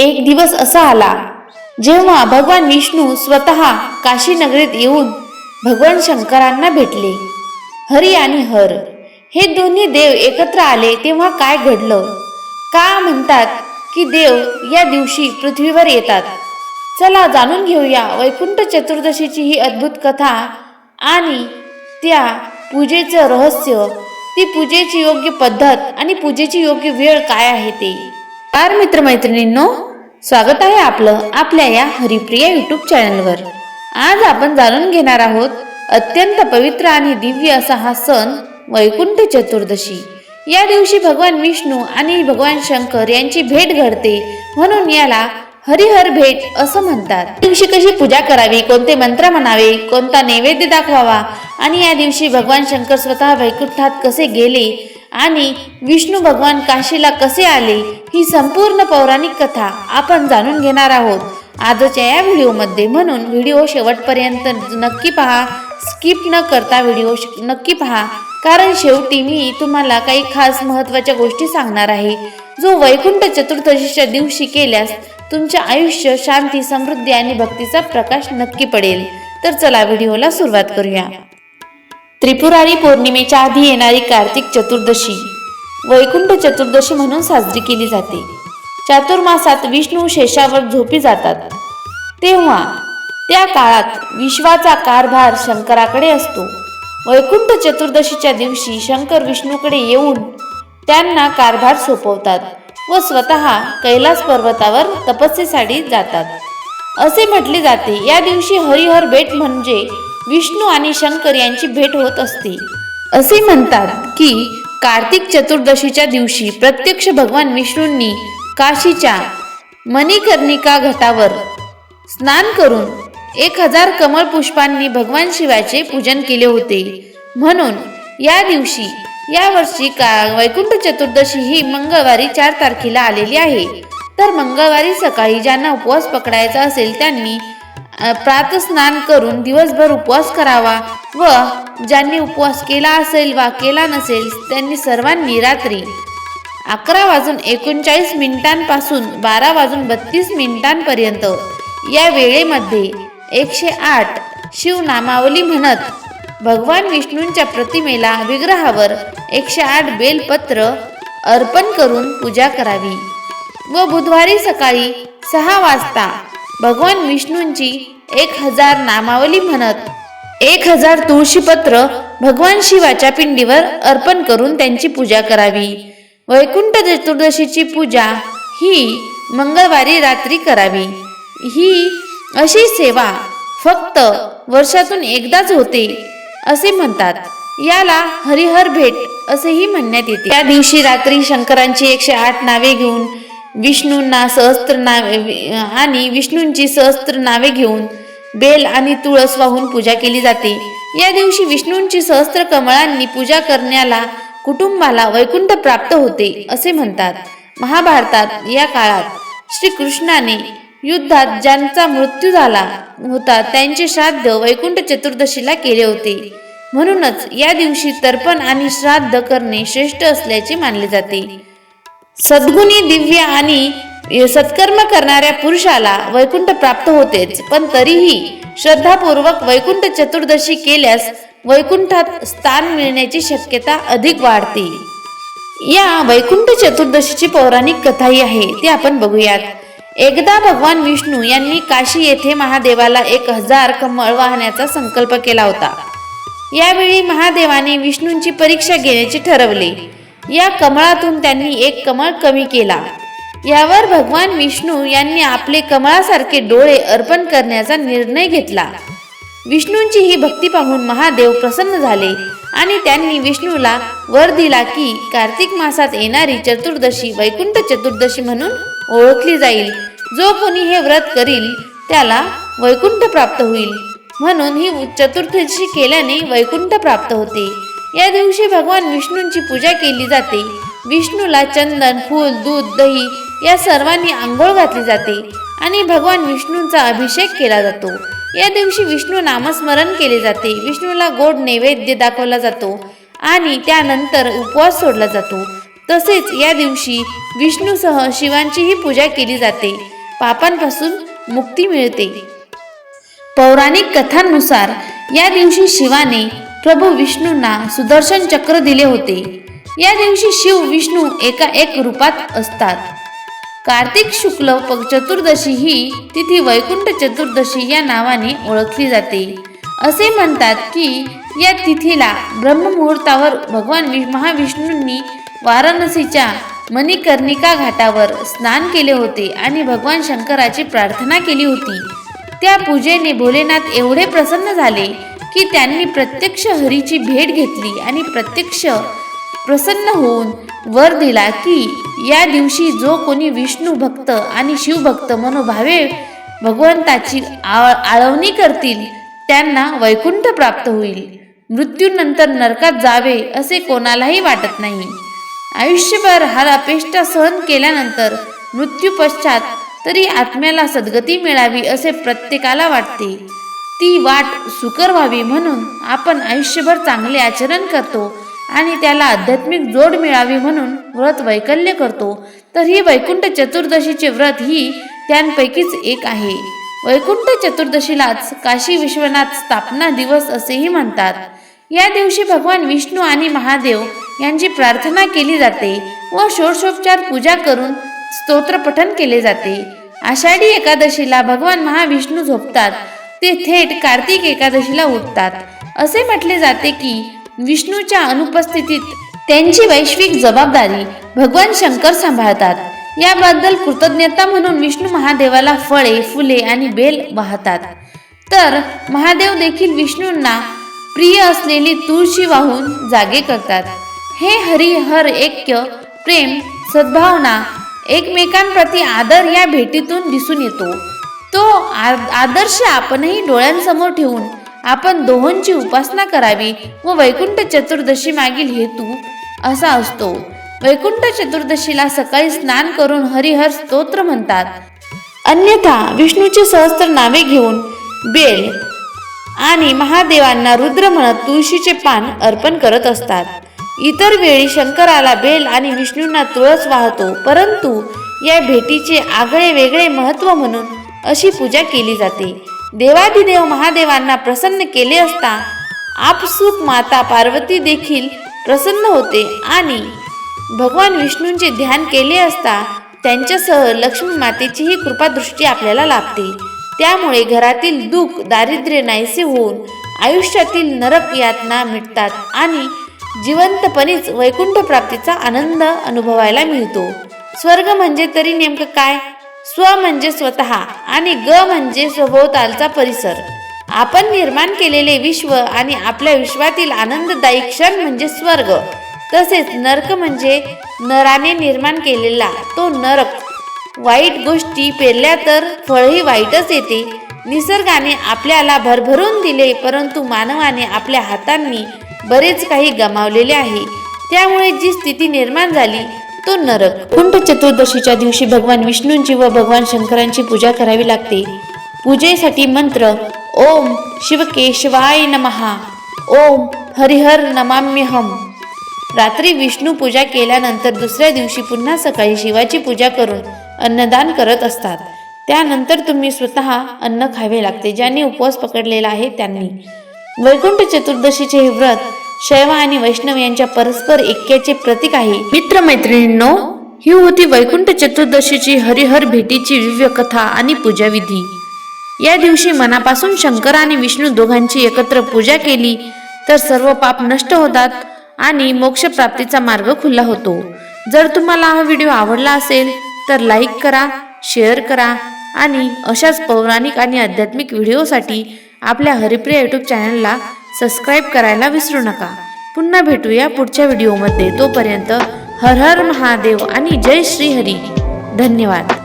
एक दिवस असा आला जेव्हा भगवान विष्णू स्वतः काशी नगरीत येऊन भगवान शंकरांना भेटले. हरी आणि हर हे दोन्ही देव एकत्र आले तेव्हा काय घडलं? का म्हणतात की देव या दिवशी पृथ्वीवर येतात? चला जाणून घेऊया वैकुंठ चतुर्दशीची ही अद्भुत कथा आणि त्या पूजेचं रहस्य. ती पूजेची योग्य पद्धत आणि पूजेची योग्य वेळ काय आहे ते? कार मित्रमैत्रिणींनो स्वागत आहे आपलं आपल्या या हरिप्रिया यूट्यूब चॅनलवर आज आपण जाणून घेणार आहोत अत्यंत पवित्र आणि दिव्य असा हा सण वैकुंठ चतुर्दशी. या दिवशी भगवान विष्णू आणि भगवान शंकर यांची भेट घडते म्हणून याला हरिहर भेट असं म्हणतात. दिवशी कशी पूजा करावी कोणते मंत्र म्हणावे कोणता नैवेद्य दाखवावा आणि या दिवशी भगवान शंकर स्वतः वैकुंठात कसे गेले आणि विष्णू भगवान काशीला कसे आले ही संपूर्ण पौराणिक कथा आपण जाणून घेणार आहोत. आजच्या या व्हिडिओमध्ये म्हणून व्हिडिओ शेवटपर्यंत नक्की पहा स्किप न करता व्हिडिओ श- नक्की पहा. कारण शेवटी मी तुम्हाला काही खास महत्त्वाच्या गोष्टी सांगणार आहे. जो वैकुंठ चतुर्दशीच्या दिवशी केल्यास तुमचे आयुष्य शांती समृद्धी आणि भक्तीचा प्रकाश नक्की पडेल. तर चला व्हिडिओला सुरुवात करूया. त्रिपुरारी पौर्णिमेच्या आधी येणारी कार्तिक चतुर्दशी. वैकुंठ चतुर्दशी म्हणून साजरी केली जाते. चातुर्मासात विष्णू शेषावर झोपी जातात. तेव्हा त्या काळात विश्वाचा कारभार शंकराकडे असतो. वैकुंठ चतुर्दशीच्या दिवशी शंकर विष्णूकडे येऊन त्यांना कारभार सोपवतात व स्वतः कैलास पर्वतावर तपस्येसाठी जातात. असे म्हटले जाते या दिवशी हरिहर बेट म्हणजे विष्णू आणि शंकर यांची भेट होत असते. असे म्हणतात की कार्तिक चतुर्दशीच्या दिवशी प्रत्यक्ष भगवान विष्णूंनी काशीच्या मणिकर्णिका घाटावर स्नान करून एक हजार कमळ पुष्पांनी भगवान शिवाचे पूजन केले होते. म्हणून या दिवशी या वर्षी का वैकुंठ चतुर्दशी ही मंगळवारी चार तारखेला आलेली आहे. तर मंगळवारी सकाळी ज्यांना उपवास पकडायचा असेल त्यांनी प्रातस्नान करून दिवसभर उपवास करावा व ज्यांनी उपवास केला असेल वा केला नसेल त्यांनी सर्वांनी रात्री अकरा वाजून एकोणचाळीस मिनिटांपासून बारा वाजून बत्तीस मिनिटांपर्यंत या वेळेमध्ये एकशे आठ शिवनामावली म्हणत भगवान विष्णूंच्या प्रतिमेला विग्रहावर एकशे आठ बेलपत्र अर्पण करून पूजा करावी व बुधवारी सकाळी सहा वाजता भगवान विष्णूंची एक हजार नामावली म्हणत एक हजार तुळशीपत्र भगवान शिवाच्या पिंडीवर अर्पण करून त्यांची पूजा करावी. वैकुंठ चतुर्दशीची पूजा ही मंगळवारी रात्री करावी. ही अशी सेवा फक्त वर्षातून एकदाच होते असे म्हणतात. याला हरिहर भेट असेही म्हणण्यात येते. त्या दिवशी रात्री शंकरांची एकशे आठ नावे घेऊन विष्णूंना सहस्त्र नावे आणि विष्णूंची सहस्त्र नावे घेऊन बेल आणि तुळस वाहून पूजा केली जाते. या दिवशी विष्णूंची सहस्त्र कमळांनी पूजा करण्याला कुटुंबाला वैकुंठ प्राप्त होते असे म्हणतात. महाभारतात या काळात श्रीकृष्णाने युद्धात ज्यांचा मृत्यू झाला होता त्यांचे श्राद्ध वैकुंठ चतुर्दशीला केले होते. म्हणूनच या दिवशी तर्पण आणि श्राद्ध करणे श्रेष्ठ असल्याचे मानले जाते. सद्गुणी दिव्य आणि सत्कर्म करणाऱ्या पुरुषाला वैकुंठ प्राप्त होतेच. पण तरीही श्रद्धापूर्वक वैकुंठ चतुर्दशी केल्यास वैकुंठात स्थान मिळण्याची शक्यता अधिक वाढते. या वैकुंठ चतुर्दशीची पौराणिक कथाही आहे ती आपण बघूयात. एकदा भगवान विष्णू यांनी काशी येथे महादेवाला एक हजार कमळ वाहण्याचा संकल्प केला होता. यावेळी महादेवाने विष्णूंची परीक्षा घेण्याचे ठरवले. या कमळातून त्यांनी एक कमळ कमी केला. यावर भगवान विष्णू यांनी आपले कमळासारखे डोळे अर्पण करण्याचा निर्णय घेतला. विष्णूंची ही भक्ती पाहून महादेव प्रसन्न झाले आणि त्यांनी विष्णूला वर दिला की कार्तिक मासात येणारी चतुर्दशी वैकुंठ चतुर्दशी म्हणून ओळखली जाईल. जो कोणी हे व्रत करील त्याला वैकुंठ प्राप्त होईल. म्हणून ही चतुर्दशी केल्याने वैकुंठ प्राप्त होते. या दिवशी भगवान विष्णूंची पूजा केली जाते. विष्णूला चंदन फूल दूध दही या सर्वांनी आंघोळ घातली जाते आणि भगवान विष्णूंचा अभिषेक केला जातो. या दिवशी विष्णू नामस्मरण केले जाते. विष्णूला गोड नैवेद्य दाखवला जातो आणि त्यानंतर उपवास सोडला जातो. तसेच या दिवशी विष्णूसह शिवांचीही पूजा केली जाते. पापांपासून मुक्ती मिळते. पौराणिक कथांनुसार या दिवशी शिवाने प्रभू विष्णूंना सुदर्शन चक्र दिले होते. या दिवशी शिव विष्णू एका एक रूपात असतात. कार्तिक शुक्ल प- चतुर्दशी ही तिथी वैकुंठ चतुर्दशी या नावाने ओळखली जाते. असे म्हणतात की या तिथीला ब्रह्ममुहूर्तावर भगवान वि महाविष्णूंनी वाराणसीच्या मणिकर्णिका घाटावर स्नान केले होते आणि भगवान शंकराची प्रार्थना केली होती. त्या पूजेने भोलेनाथ एवढे प्रसन्न झाले की त्यांनी प्रत्यक्ष हरीची भेट घेतली आणि प्रत्यक्ष प्रसन्न होऊन वर दिला की या दिवशी जो कोणी विष्णू भक्त आणि शिवभक्त मनोभावे भगवंताची आळ आळवणी करतील त्यांना वैकुंठ प्राप्त होईल. मृत्यूनंतर नरकात जावे असे कोणालाही वाटत नाही. आयुष्यभर हा अपेष्टा सहन केल्यानंतर मृत्यूपश्चात तरी आत्म्याला सद्गती मिळावी असे प्रत्येकाला वाटते. ती वाट सुकर व्हावी म्हणून आपण आयुष्यभर चांगले आचरण करतो आणि त्याला आध्यात्मिक जोड मिळावी म्हणून व्रत वैकल्य करतो तर ही वैकुंठ चतुर्दशीचे व्रत ही त्यांपैकीच एक आहे. वैकुंठ चतुर्दशीलाच काशी विश्वनाथ स्थापना दिवस असेही म्हणतात. या दिवशी भगवान विष्णू आणि महादेव यांची प्रार्थना केली जाते व षोडशोपचार पूजा करून स्तोत्रपठन केले जाते. आषाढी एकादशीला भगवान महाविष्णू झोपतात ते थेट कार्तिक एकादशीला उठतात. असे म्हटले जाते की विष्णूच्या अनुपस्थितीत त्यांची वैश्विक जबाबदारी भगवान शंकर सांभाळतात. याबद्दल कृतज्ञता म्हणून विष्णू महादेवाला फळे फुले आणि बेल वाहतात. तर महादेव देखील विष्णूंना प्रिय असलेली तुळशी वाहून जागे करतात. हे हरिहर ऐक्य प्रेम सद्भावना एकमेकांप्रती आदर या भेटीतून दिसून येतो. तो आदर्श आपणही डोळ्यांसमोर ठेवून आपण दोहोंची उपासना करावी व वैकुंठ चतुर्दशी मागील हेतू असा असतो. वैकुंठ चतुर्दशीला सकाळी स्नान करून हरिहर स्तोत्र म्हणतात. अन्यथा विष्णूची सहस्त्र नावे घेऊन बेल आणि महादेवांना रुद्र म्हणत तुळशीचे पान अर्पण करत असतात. इतर वेळी शंकराला बेल आणि विष्णूंना तुळस वाहतो परंतु या भेटीचे आगळे वेगळे महत्त्व म्हणून अशी पूजा केली जाते. देवादिदेव महादेवांना प्रसन्न केले असता आपसुक माता पार्वती देखील प्रसन्न होते आणि भगवान विष्णूंचे ध्यान केले असता त्यांच्यासह लक्ष्मी मातेचीही कृपादृष्टी आपल्याला लाभते. त्यामुळे घरातील दुःख दारिद्र्य नाहीसे होऊन आयुष्यातील नरक यातना मिटतात आणि जिवंतपणीच वैकुंठ प्राप्तीचा आनंद अनुभवायला मिळतो. स्वर्ग म्हणजे तरी नेमकं काय? स्व म्हणजे स्वतः आणि ग म्हणजे सभोवतालचा परिसर. आपण निर्माण केलेले विश्व आणि आपल्या विश्वातील आनंददायी क्षण म्हणजे स्वर्ग. तसेच नरक म्हणजे नराने निर्माण केलेला तो नरक. वाईट गोष्टी पेरल्या तर फळही वाईटच येते. निसर्गाने आपल्याला भरभरून दिले परंतु मानवाने आपल्या हातांनी बरेच काही गमावलेले आहे. त्यामुळे जी स्थिती निर्माण झाली तो नरक. कुंठ चतुर्दशीच्या दिवशी भगवान विष्णूंची व भगवान शंकरांची पूजा करावी लागते. पूजेसाठी मंत्र ओम शिवकेशवाय नमहा. ओम हरिहर नमाम्यहम. रात्री विष्णू पूजा केल्यानंतर दुसऱ्या दिवशी पुन्हा सकाळी शिवाची पूजा करून अन्नदान करत असतात. त्यानंतर तुम्ही स्वतः अन्न खावे लागते ज्यांनी उपवास पकडलेला आहे त्यांनी. वैकुंठ चतुर्दशीचे हे व्रत शैव आणि वैष्णव यांच्या परस्पर ऐक्याचे प्रतीक आहे. मित्रमैत्रिणींनो ही होती वैकुंठ चतुर्दशीची हरिहर भेटीची दिव्य कथा आणि पूजाविधी. या दिवशी मनापासून शंकर आणि विष्णू दोघांची एकत्र पूजा केली तर सर्व पाप नष्ट होतात आणि मोक्षप्राप्तीचा मार्ग खुला होतो. जर तुम्हाला हा व्हिडिओ आवडला असेल तर लाईक करा शेअर करा आणि अशाच पौराणिक आणि आध्यात्मिक व्हिडिओसाठी आपल्या हरिप्रिय यूट्यूब चॅनलला सबस्क्राईब करायला विसरू नका. पुन्हा भेटूया पुढच्या व्हिडिओमध्ये. तोपर्यंत हर हर महादेव आणि जय श्री हरी. धन्यवाद.